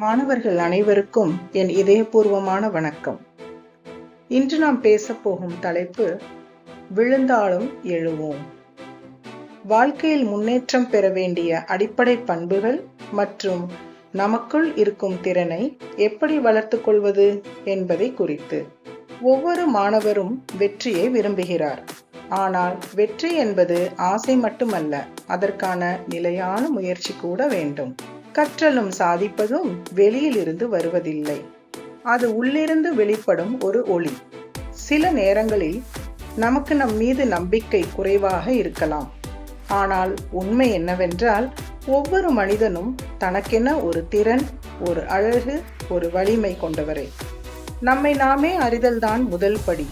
மாணவர்கள் அனைவருக்கும் என் இதயபூர்வமான வணக்கம். இன்று நாம் பேசப்போகும் தலைப்பு விழுந்தாலும் எழுவோம். வாழ்க்கையில் முன்னேற்றம் பெற வேண்டிய அடிப்படை பண்புகள் மற்றும் நமக்குள் இருக்கும் திறனை எப்படி வளர்த்து கொள்வது என்பதை குறித்து. ஒவ்வொரு மாணவரும் வெற்றியை விரும்புகிறார். ஆனால் வெற்றி என்பது ஆசை மட்டுமல்ல அதற்கான நிலையான முயற்சி கூட வேண்டும். கற்றலும் சாதிப்பதும் வெளியிலிருந்து வருவதில்லை. அது உள்ளிருந்து வெளிப்படும் ஒரு ஒளி. சில நேரங்களில் நமக்கு நம் மீது நம்பிக்கை குறைவாக இருக்கலாம். ஆனால் உண்மை என்னவென்றால் ஒவ்வொரு மனிதனும் தனக்கென ஒரு திறன் ஒரு அழகு ஒரு வலிமை கொண்டவரே. நம்மை நாமே அறிதல்தான் முதல் படி.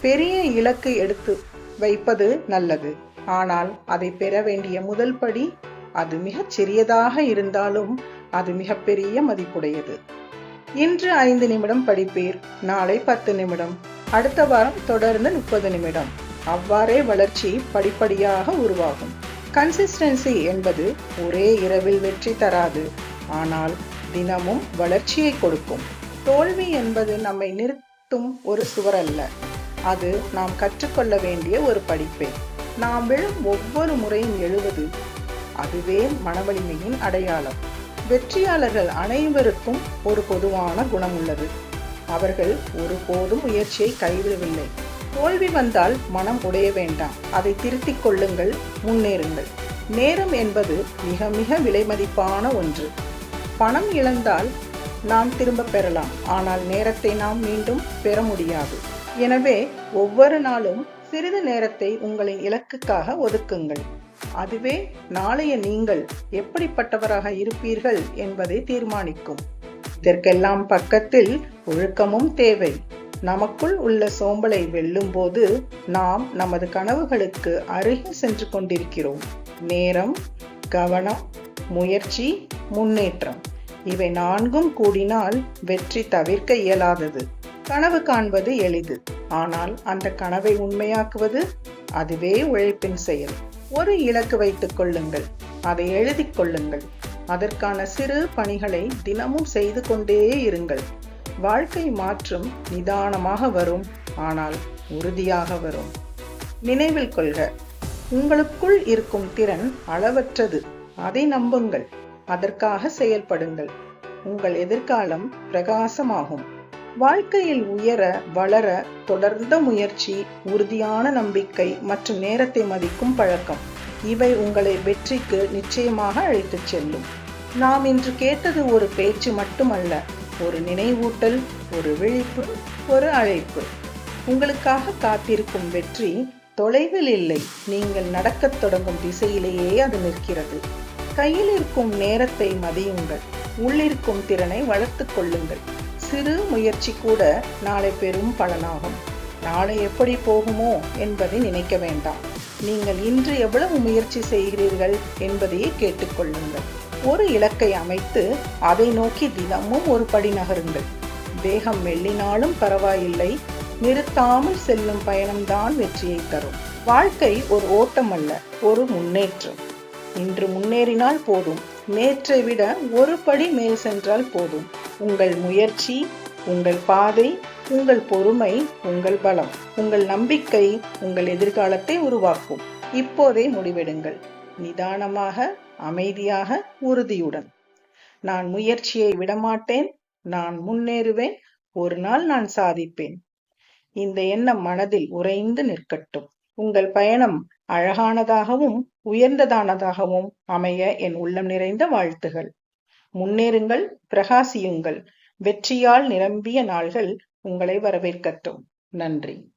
பெரிய இலக்கு எடுத்து வைப்பது நல்லது. ஆனால் அதை பெற வேண்டிய முதல் படி அது மிகச் சிறியதாக இருந்தாலும் அது மிகப்பெரிய மதிப்புடையது. இன்று ஐந்து நிமிடம் படிப்பீர் நாளை பத்து நிமிடம். அடுத்த வாரம் தொடர்ந்து முப்பது நிமிடம். அவ்வாறே வளர்ச்சி படிப்படியாக உருவாகும். கன்சிஸ்டன்சி என்பது ஒரே இரவில் வெற்றி தராது ஆனால் தினமும் வளர்ச்சியை கொடுக்கும். தோல்வி என்பது நம்மை நிறுத்தும் ஒரு சுவர் அல்ல அது நாம் கற்றுக்கொள்ள வேண்டிய ஒரு படிப்பே. நாம் விழும் ஒவ்வொரு முறையும் எழுவது அதுவே மனவலிமையின் அடையாளம். வெற்றியாளர்கள் அனைவருக்கும் ஒரு பொதுவான குணம் உள்ளது அவர்கள் ஒருபோதும் முயற்சியை கைவிடவில்லை. தோல்வி வந்தால் மனம் உடைய வேண்டாம். அதை திருத்திக் கொள்ளுங்கள் முன்னேறுங்கள். நேரம் என்பது மிக மிக விலைமதிப்பான ஒன்று. பணம் இழந்தால் நாம் திரும்ப பெறலாம். ஆனால் நேரத்தை நாம் மீண்டும் பெற முடியாது. எனவே ஒவ்வொரு நாளும் சிறிது நேரத்தை உங்களின் இலக்குக்காக ஒதுக்குங்கள். அதுவே நாளைய நீங்கள் எப்படிப்பட்டவராக இருப்பீர்கள் என்பதை தீர்மானிக்கும். இதற்கெல்லாம் பக்கத்தில் ஒழுக்கமும் தேவை. நமக்குள் உள்ள சோம்பலை வெல்லும் போது நாம் நமது கனவுகளுக்கு அருகில் சென்று கொண்டிருக்கிறோம். நேரம் கவனம் முயற்சி முன்னேற்றம். இவை நான்கும் கூடினால் வெற்றி தவிர்க்க இயலாதது. கனவு காண்பது எளிது. ஆனால் அந்த கனவை உண்மையாக்குவது அதுவே உழைப்பின் செயல். ஒரு இலக்கு வைத்துக் கொள்ளுங்கள். அதை எழுதி கொள்ளுங்கள். அதற்கான சிறு பணிகளை தினமும் செய்து கொண்டே இருங்கள். வாழ்க்கை மாற்றம் நிதானமாக வரும் ஆனால் உறுதியாக வரும். நினைவில் கொள்க உங்களுக்குள் இருக்கும் திறன் அளவற்றது. அதை நம்புங்கள். அதற்காக செயல்படுங்கள். உங்கள் எதிர்காலம் பிரகாசமாகும். வாழ்க்கையில் உயர வளர தொடர்ந்த முயற்சி உறுதியான நம்பிக்கை மற்றும் நேரத்தை மதிக்கும் பழக்கம். இவை உங்களை வெற்றிக்கு நிச்சயமாக அழைத்துச் செல்லும். நாம் இன்று கேட்டது ஒரு பேச்சு மட்டுமல்ல ஒரு நினைவூட்டல் ஒரு விழிப்பு ஒரு அழைப்பு. உங்களுக்காக காத்திருக்கும் வெற்றி தொலைவில் இல்லை. நீங்கள் நடக்கத் தொடங்கும் திசையிலேயே அது நிற்கிறது. கையில் இருக்கும் நேரத்தை மதியுங்கள். உள்ளிருக்கும் திறனை வளர்த்துக் கொள்ளுங்கள். சிறு முயற்சி கூட நாளை பெரும் பலனாகும். நாளை எப்படி போகுமோ என்பதை நினைக்க வேண்டாம். நீங்கள் இன்று எவ்வளவு முயற்சி செய்கிறீர்கள் என்பதையே கேட்டுக்கொள்ளுங்கள் ஒரு இலக்கை அமைத்து அதை நோக்கி தினமும் ஒரு படி நகருங்கள். வேகம் மெல்லினாலும் பரவாயில்லை. நிறுத்தாமல் செல்லும் பயணம்தான் வெற்றியை தரும். வாழ்க்கை ஒரு ஓட்டம் அல்ல ஒரு முன்னேற்றம். இன்று முன்னேறினால் போதும். நேற்றை விட ஒரு படி மேல் சென்றால் போதும். உங்கள் முயற்சி உங்கள் பாதை உங்கள் பொறுமை உங்கள் பலம். உங்கள் நம்பிக்கை உங்கள் எதிர்காலத்தை உருவாக்கும். இப்போதே முடிவெடுங்கள். நிதானமாக அமைதியாக உறுதியுடன். நான் முயற்சியை விடமாட்டேன். நான் முன்னேறுவேன். ஒரு நாள் நான் சாதிப்பேன். இந்த எண்ணம் மனதில் உறைந்து நிற்கட்டும். உங்கள் பயணம் அழகானதாகவும் உயர்ந்ததானதாகவும் அமைய என் உள்ளம் நிறைந்த வாழ்த்துகள். முன்னேறுங்கள் பிரகாசியுங்கள். வெற்றியால் நிரம்பிய நாள்கள் உங்களை வரவேற்கட்டும். நன்றி.